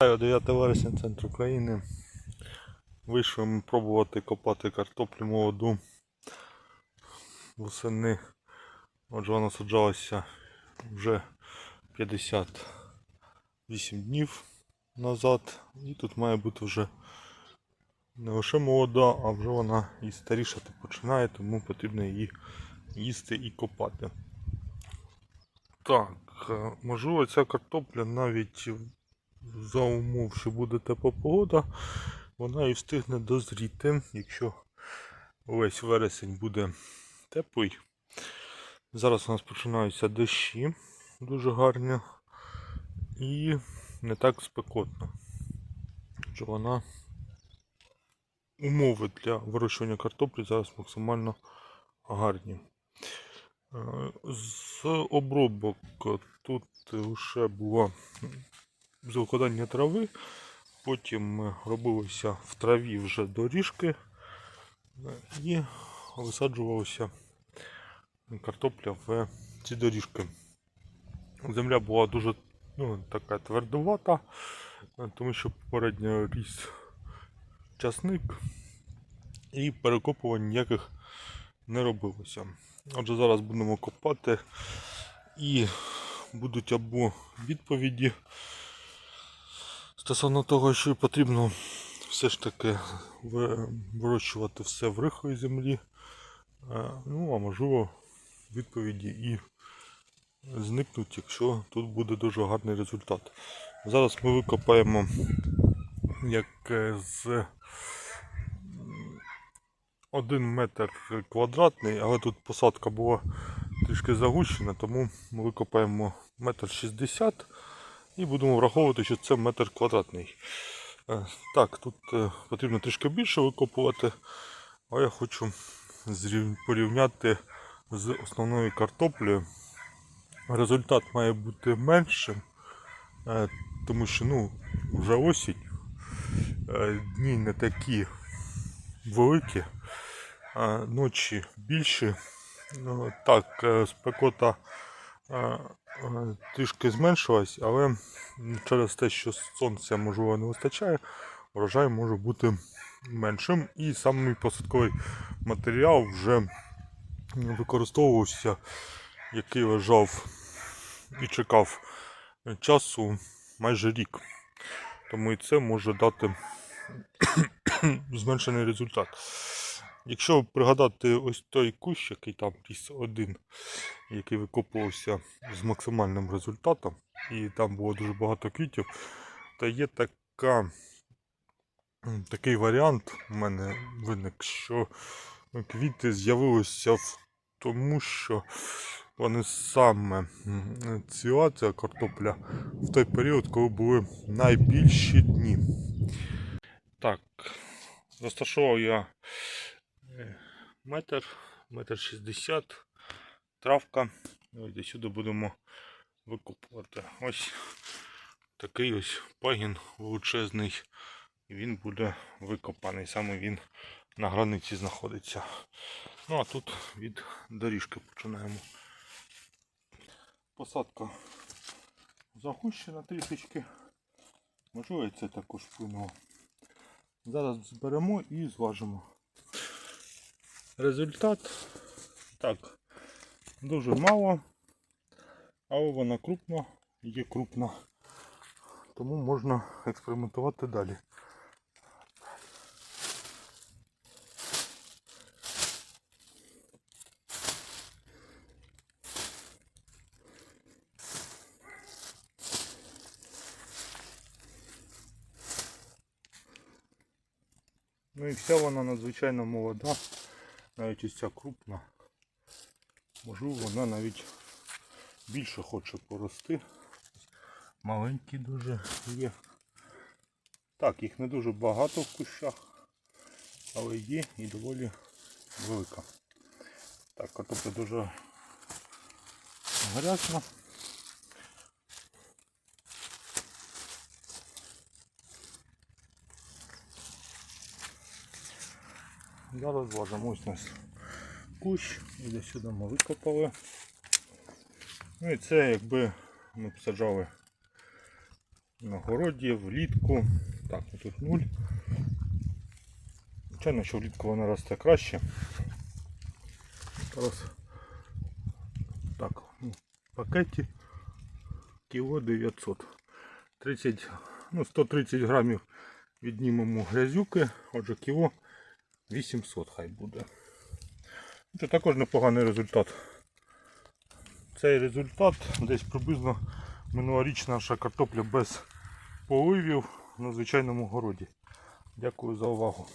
9 вересня центр України. Вийшов пробувати копати картоплю молоду восени. Отже, вона саджалася вже 58 днів назад. І тут має бути вже не лише молода, а вже вона і старішати починає, тому потрібно її їсти і копати. Так, е, можливо, ця картопля навіть за умов, що буде тепла погода, вона і встигне дозріти, якщо весь вересень буде теплий. Зараз у нас починаються дощі дуже гарні і не так спекотно. Що вона умови для вирощування картоплі зараз максимально гарні. Е, З обробок тут лише було закладання трави, потім робилися в траві вже доріжки і висаджувалася картопля в ці доріжки. Земля була дуже ну, така твердувата, тому що попередньо ріс часник і перекопувань ніяких не робилося. Отже, зараз будемо копати і будуть або відповіді стосовно того, що потрібно все ж таки вирощувати все в рихлій землі. Е, Ну, а можливо, відповіді і зникнуть, якщо тут буде дуже гарний результат. Зараз ми викопаємо як е, з 1 метр квадратний, але тут посадка була трішки загущена, тому ми викопаємо метр 60 і будемо враховувати, що це метр квадратний. Е, Так, тут е, потрібно трішки більше викопувати, а я хочу порівняти з основною картоплею. Результат має бути меншим, е, тому що ну, вже осінь, дні не такі великі, а ночі більші. Ну, Так, спекота трішки зменшилась, але через те, що сонця можливо не вистачає, врожай може бути меншим. І самий посадковий матеріал вже використовувався, який лежав і чекав часу майже рік. Тому і це може дати зменшений результат. Якщо пригадати ось той кущ, який там ріс один, який викопувався з максимальним результатом, і там було дуже багато квітів, то є така, такий варіант у мене виник, що квіти з'явилися в тому, що вони саме м, ціла ця картопля в той період, коли були найбільші дні. Так, розташував я метр, метр шістдесят, травка. До сюди будемо викопувати. Ось такий ось пагін величезний. Він буде викопаний. Саме він на границі знаходиться. Ну а тут від доріжки починаємо. Посадка загущена трішечки. Можливо, це також вплинуло. Зараз зберемо і зважимо. Результат так, дуже мало, але вона крупна, є крупна. Тому можна експериментувати далі. Ну і вся вона надзвичайно молода, навіть ось ця крупна. Можливо, вона навіть більше хоче порости. Маленькі дуже є. Так, їх не дуже багато в кущах, але є і доволі велика. Так, картопля дуже гарячна. Зараз зважимо ось нас кущ, і до сюди ми викопали. Ну і це якби ми посаджали на городі, влітку. Так, ну тут нуль. Звичайно, що влітку вона росте краще. Зараз так, ну, в пакеті кіло 900. 30, ну, 130 грамів віднімемо грязюки, отже кіло 800 хай буде. Це також непоганий результат. Цей результат десь приблизно минулорічна наша картопля без поливів на звичайному городі. Дякую за увагу.